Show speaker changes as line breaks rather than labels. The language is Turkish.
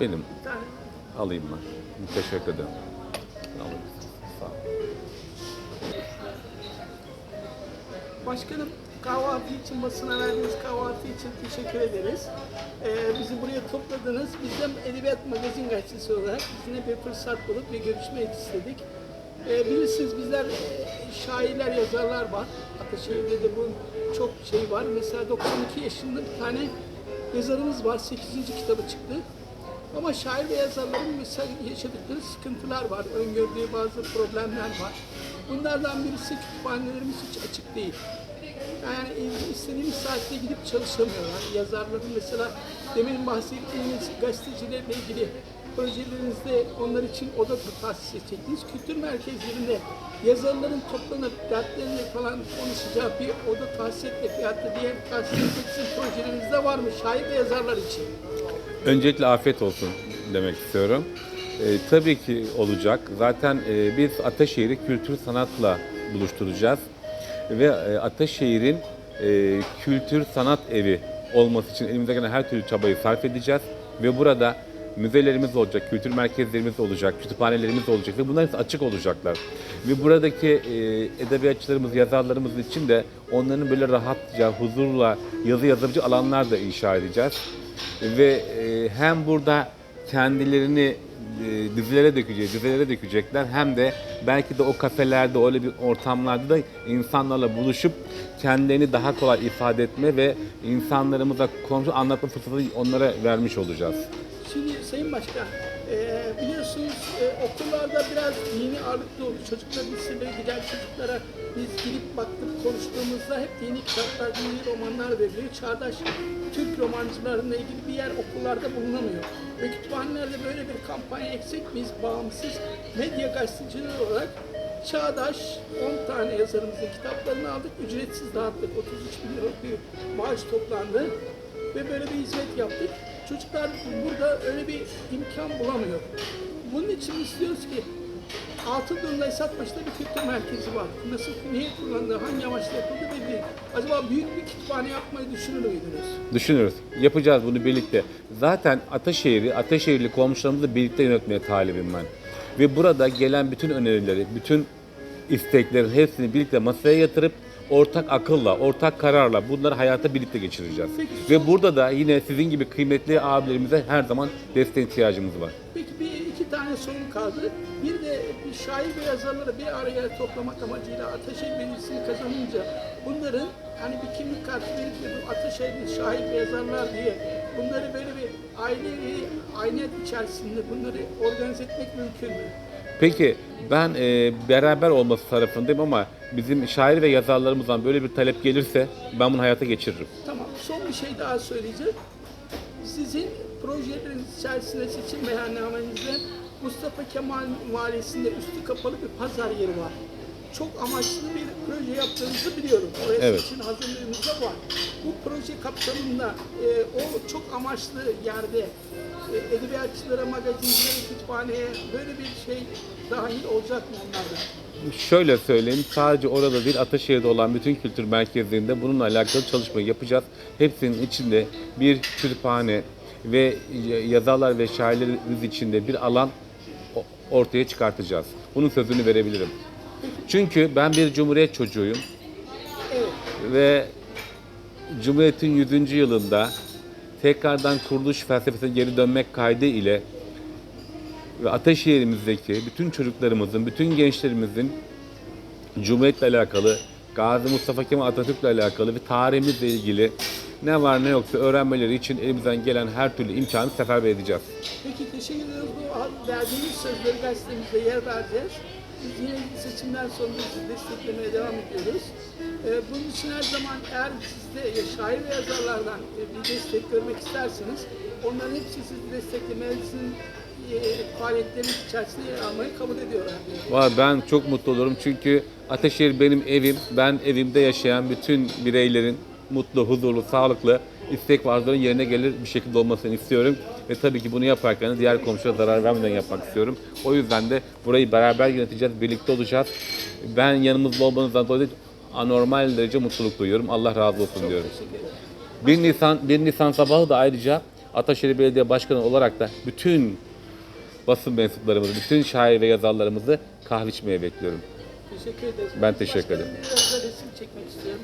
Benim. Alayım ben. Teşekkür ederim. Alayım. Sağ ol.
Başkanım kahvaltı için basına verdiğiniz kahvaltı için teşekkür ederiz. Ee, bizi buraya topladınız. Biz de Edebiyat Magazin Gazetesi olarak sizinle bir fırsat bulup bir görüşmek istedik. Ee, bilirsiniz bizler e, şairler, yazarlar var. Ataşehir'de de bunun çok şey var. Mesela 92 yaşında bir tane yazarımız var. 8. kitabı çıktı. Ama şair ve yazarların mesela yaşadıkları sıkıntılar var. Öngördüğü bazı problemler var. Bunlardan birisi kütüphanelerimiz hiç açık değil. Yani istediğimiz saatte gidip çalışamıyorlar. Yazarların mesela demin bahsettiğiniz gazetecilerle ilgili projelerinizde onlar için oda tahsis edecektiniz. Kültür merkezlerinde yazarların toplanıp dertlerini falan konuşacağı bir oda tahsis etme fiyatı diye tahsis edecek projelerinizde var mı? Şair ve yazarlar için.
Öncelikle afiyet olsun demek istiyorum. Ee, tabii ki olacak. Zaten e, biz Ataşehir'i kültür sanatla buluşturacağız. Ve e, Ataşehir'in e, kültür sanat evi olması için elimizden gelen her türlü çabayı sarf edeceğiz. Ve burada müzelerimiz olacak, kültür merkezlerimiz olacak, kütüphanelerimiz olacak ve bunlar hepsi açık olacaklar. Ve buradaki e, edebiyatçılarımız, yazarlarımız için de onların böyle rahatça, huzurla yazı yazabileceği alanlar da inşa edeceğiz ve e, hem burada kendilerini e, dizilere dökecek, dizelere dökecekler hem de belki de o kafelerde, öyle bir ortamlarda da insanlarla buluşup kendilerini daha kolay ifade etme ve insanlarımıza komşu anlatma fırsatı onlara vermiş olacağız.
Şimdi Sayın Başkan, e, biliyorsunuz e, okullarda biraz dini ağırlıklı oldu. Çocuklar liselere giden çocuklara biz gidip baktık konuştuğumuzda hep dini kitaplar, dini romanlar veriliyor. Çağdaş Türk romancılarına ilgili bir yer okullarda bulunamıyor. Ve kütüphanelerde böyle bir kampanya eksik biz bağımsız medya gazetecileri olarak Çağdaş 10 tane yazarımızın kitaplarını aldık, ücretsiz dağıttık. 33 bin liralık bir maaş toplandı ve böyle bir hizmet yaptık. Çocuklar burada öyle bir imkan bulamıyor. Bunun için istiyoruz ki Altıldır'da Esatbaşı'da bir kültür merkezi var. Nasıl, niye kullanıldı, hangi amaçla yapıldı belli. Acaba büyük bir kütüphane yapmayı düşünür müydünüz?
Düşünürüz. Yapacağız bunu birlikte. Zaten Ataşehir'i, Ataşehirli komşularımızla birlikte yönetmeye talibim ben. Ve burada gelen bütün önerileri, bütün isteklerin hepsini birlikte masaya yatırıp ortak akılla, ortak kararla bunları hayata birlikte geçireceğiz.
Peki.
Ve burada da yine sizin gibi kıymetli abilerimize her zaman desteğe ihtiyacımız var.
Peki bir iki tane sorum kaldı. Bir de bir şair ve yazarları bir araya toplamak amacıyla Ataşehir Belediyesi'ni kazanınca bunların hani bir kimlik kartı verip Ataşehir'li şair ve yazarlar diye bunları böyle bir aile aynet içerisinde bunları organize etmek mümkün mü?
Peki ben e, beraber olması tarafındayım ama bizim şair ve yazarlarımızdan böyle bir talep gelirse ben bunu hayata geçiririm.
Tamam. Son bir şey daha söyleyeceğim. Sizin projeleriniz içerisinde seçim beyannamenizde Mustafa Kemal Mahallesi'nde üstü kapalı bir pazar yeri var. Çok amaçlı bir proje yaptığınızı biliyorum. Oraya
Evet.
seçim hazırlığınız da var. Bu proje kapsamında e, o çok amaçlı yerde edebiyatçılara, magazincilere, kütüphaneye böyle bir şey dahil olacak mı onlarda?
Şöyle söyleyeyim, sadece orada değil Ataşehir'de olan bütün kültür merkezlerinde bununla alakalı çalışmayı yapacağız. Hepsinin içinde bir kütüphane ve yazarlar ve şairlerimiz içinde bir alan ortaya çıkartacağız. Bunun sözünü verebilirim. Çünkü ben bir cumhuriyet çocuğuyum
Evet.
ve Cumhuriyet'in 100. yılında tekrardan kuruluş felsefesine geri dönmek kaydı ile ve Ataşehir'imizdeki bütün çocuklarımızın, bütün gençlerimizin Cumhuriyet'le alakalı, Gazi Mustafa Kemal Atatürk'le alakalı ve tarihimizle ilgili ne var ne yoksa öğrenmeleri için elimizden gelen her türlü imkanı seferber edeceğiz.
Peki teşekkür ederiz. Bu verdiğiniz sözleri gazetemizde yer vereceğiz. Yine seçimden sonra sizi desteklemeye devam ediyoruz. Ee, bunun için her zaman eğer siz de şair ve yazarlardan e, bir destek görmek isterseniz onların hepsi sizi desteklemenizin e, faaliyetlerinin içerisinde yer almayı kabul ediyorlar.
Var ben çok mutlu olurum çünkü Ataşehir benim evim. Ben evimde yaşayan bütün bireylerin mutlu, huzurlu, sağlıklı istek ve arzuların yerine gelir bir şekilde olmasını istiyorum. Ve tabii ki bunu yaparken diğer komşulara zarar vermeden yapmak istiyorum. O yüzden de burayı beraber yöneteceğiz, birlikte olacağız. Ben yanımızda olmanızdan dolayı anormal derece mutluluk duyuyorum. Allah razı olsun diyorum.
Teşekkür ederim.
1 Nisan 1 Nisan sabahı da ayrıca Ataşehir Belediye Başkanı olarak da bütün basın mensuplarımızı, bütün şair ve yazarlarımızı kahve içmeye bekliyorum.
Teşekkür ederiz.
Ben teşekkür ederim.
Biraz da resim çekmek istiyorum.